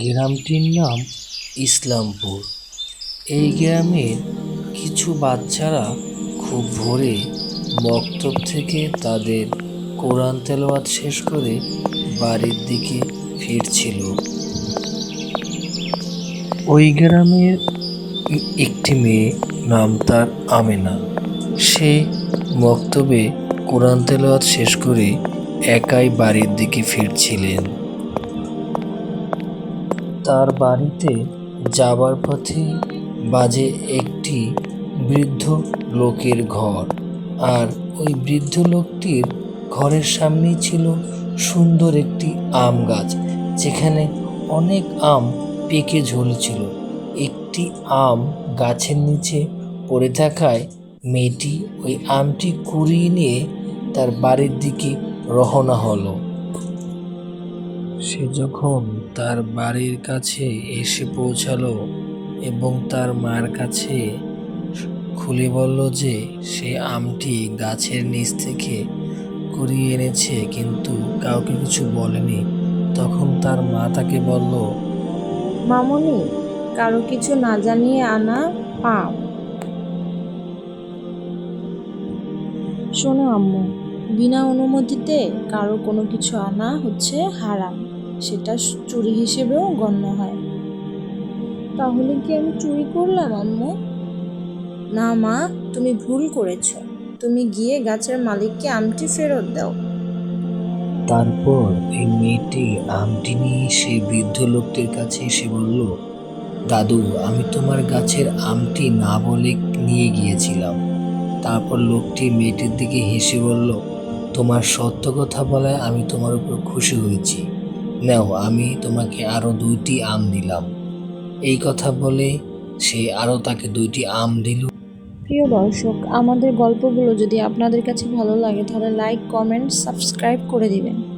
গ্রামটির নাম ইসলামপুর। এই গ্রামের কিছু বাচ্চারা খুব ভোরে মক্তব থেকে তাদের কোরআন তেলাওয়াত শেষ করে বাড়ির দিকে ফিরছিল। ওই গ্রামের একটি মেয়ে নাম তার আমেনা। সে মক্তবে কোরআন তেলাওয়াত শেষ করে একাই বাড়ির দিকে ফিরছিলেন। তার বাড়িতে যাবার পথে বাজে একটি বৃদ্ধ লোকের ঘর। আর ওই বৃদ্ধ লোকটির ঘরের সামনেই ছিল সুন্দর একটি আম গাছ, যেখানে অনেক আম পেকে ঝুলছিল। একটি আম গাছের নিচে পড়ে থাকায় মেয়েটি ওই আমটি কুড়িয়ে নিয়ে তার বাড়ির দিকে রওনা হলো। সে যখন তার বাড়ির কাছে এসে পৌঁছালো এবং তার মার কাছে খুলে বলল যে সে আমটি গাছের নিচ থেকে কুড়িয়ে এনেছে, কিন্তু কাউকে কিছু বলেনি। তখন তার মা তাকে বলল, মামনি, কারও কিছু না জানিয়ে আনা পাপ শোনো আম্মু, বিনা অনুমতিতে কারও কোনো কিছু আনা হচ্ছে হারাম। সেটা চুরি হিসেবেও গণ্য হয়। তাহলে কি আমি চুরি করলাম, আম্মু? না, মা, তুমি ভুল করেছ। তুমি গিয়ে গাছের মালিককে আমটি ফেরত দাও। তারপর এই মেয়েটি আমটি নিয়ে সেই বৃদ্ধ লোকটির কাছে এসে বলল, দাদু, আমি তোমার গাছের আমটি না বলে নিয়ে গিয়েছিলাম। তারপর লোকটি মেয়েটির দিকে হেসে বলল, তোমার সত্য কথা বলায় আমি তোমার উপর খুশি হয়েছি। নাও, আমি তোমাকে আরও দুইটি আম দিলাম। এই কথা বলে সে আরও তাকে দুইটি আম দিল। প্রিয় দর্শক, আমাদের গল্পগুলো যদি আপনাদের কাছে ভালো লাগে, তাহলে লাইক কমেন্ট সাবস্ক্রাইব করে দিবেন।